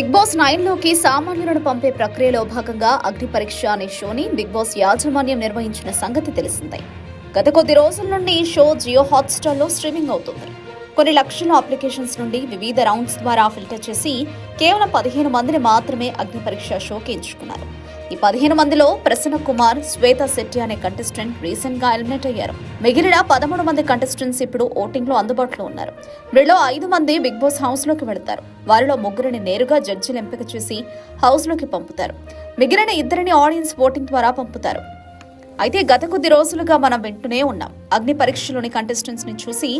Big Boss నైన్లోకి సామాన్యులను పంపే ప్రక్రియలో భాగంగా అగ్ని పరీక్ష అనే షోని బిగ్ బాస్ యాజమాన్యం నిర్వహించిన సంగతి తెలిసిందే. గత కొద్ది రోజుల నుండి ఈ షో జియో హాట్స్టార్లో స్ట్రీమింగ్ అవుతుంది. కొన్ని లక్షల అప్లికేషన్స్ నుండి వివిధ రౌండ్స్ ద్వారా ఫిల్టర్ చేసి కేవలం పదిహేను మందిని మాత్రమే అగ్ని పరీక్ష షోకి ఎంచుకున్నారు. ఈ పదిహేను మందిలో ప్రసన్న కుమార్ శ్వేత శెట్టి అనే కంటెస్టెంట్ రీసెంట్గా ఎలిమినేట్ అయ్యారు. మిగిలిన పదమూడు మంది కంటెస్టెంట్స్ ఇప్పుడు ఓటింగ్లో అందుబాటులో ఉన్నారు. వీరిలో ఐదు మంది బిగ్ బాస్ హౌస్లోకి వెళతారు. వారిలో ముగ్గురిని నేరుగా జడ్జిలు ఎంపిక చేసి హౌస్లోకి పంపుతారు. మిగిలిన ఇద్దరిని ఆడియన్స్ ఓటింగ్ ద్వారా పంపుతారు. అయితే గత కొద్ది రోజులుగా మనం వింటూనే ఉన్నాం. అగ్ని పరీక్షలోని కంటెస్టెంట్స్ని చూసి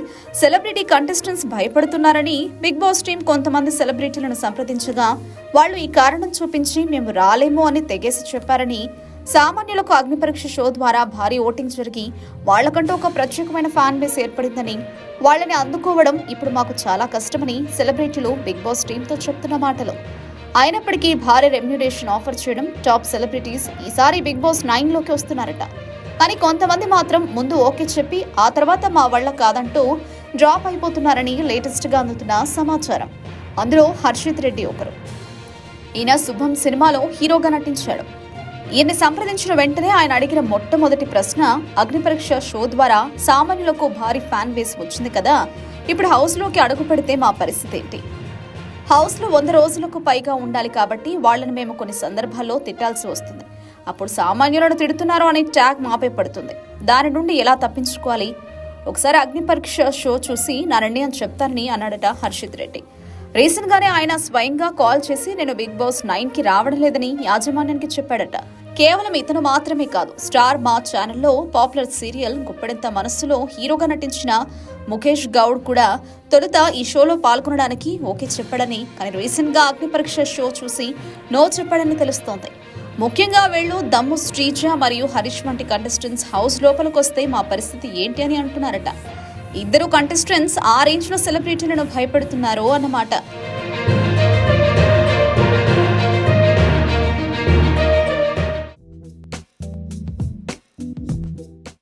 సెలబ్రిటీ కంటెస్టెంట్స్ భయపడుతున్నారని బిగ్ బాస్ టీం కొంతమంది సెలబ్రిటీలను సంప్రదించగా వాళ్ళు ఈ కారణం చూపించి మేము రాలేము అని తెగేసి చెప్పారని సామాన్యులకు అగ్ని పరీక్ష షో ద్వారా భారీ ఓటింగ్ జరిగి వాళ్ళకంటూ ఒక ప్రత్యేకమైన ఫ్యాన్ బేస్ ఏర్పడిందని వాళ్ళని అందుకోవడం ఇప్పుడు మాకు చాలా కష్టమని సెలబ్రిటీలు బిగ్ బాస్ టీంతో చెప్తున్న మాటలు. అయినప్పటికీ భారీ రెమ్యునేషన్ ఆఫర్ చేయడం టాప్ సెలబ్రిటీస్ ఈసారి బిగ్ బాస్ నైన్లోకి వస్తున్నారట. కానీ కొంతమంది మాత్రం ముందు ఓకే చెప్పి ఆ తర్వాత మా వల్ల కాదంటూ డ్రాప్ అయిపోతున్నారని లేటెస్ట్గా అందుతున్న సమాచారం. అందులో హర్షిత్ రెడ్డి ఒకరు. ఈయన శుభం సినిమాలో హీరోగా నటించాడు. ఈయన్ని సంప్రదించిన వెంటనే ఆయన అడిగిన మొట్టమొదటి ప్రశ్న అగ్నిపరీక్ష షో ద్వారా సామాన్యులకు భారీ ఫ్యాన్ బేస్ వచ్చింది కదా ఇప్పుడు హౌస్లోకి అడుగు పెడితే మా పరిస్థితి ఏంటి? హౌస్లో వంద రోజులకు పైగా ఉండాలి కాబట్టి వాళ్ళని మేము కొన్ని సందర్భాల్లో తిట్టాల్సి వస్తుంది. అప్పుడు సామాన్యులను తిడుతున్నారు అనే ట్యాగ్ మాపే పడుతుంది. దాని నుండి ఎలా తప్పించుకోవాలి? ఒకసారి అగ్ని పరీక్ష షో చూసి నా నిర్ణయం చెప్తానని అన్నాడట హర్షిత్ రెడ్డి. రీసెంట్ గానే ఆయన స్వయంగా కాల్ చేసి నేను బిగ్ బాస్ నైన్కి రావడం లేదని యాజమాన్యానికి చెప్పాడట. కేవలం ఇతను మాత్రమే కాదు స్టార్ మా ఛానల్లో పాపులర్ సీరియల్ గుప్పెడంత మనస్సులో హీరోగా నటించిన ముఖేష్ గౌడ్ కూడా తొలుత ఈ షోలో పాల్గొనడానికి ఓకే చెప్పాడని కానీ రీసెంట్గా షో చూసి నో చెప్పాడని తెలుస్తోంది. ముఖ్యంగా వీళ్ళు దమ్ము శ్రీజ మరియు హరీష్ వంటి కంటెస్టెంట్స్ హౌస్ లోపలికి వస్తే మా పరిస్థితి ఏంటి అని అంటున్నారట. ఇద్దరు కంటెస్టెంట్స్ ఆ రేంజ్లో సెలబ్రిటీలను భయపెడుతున్నారో అన్నమాట.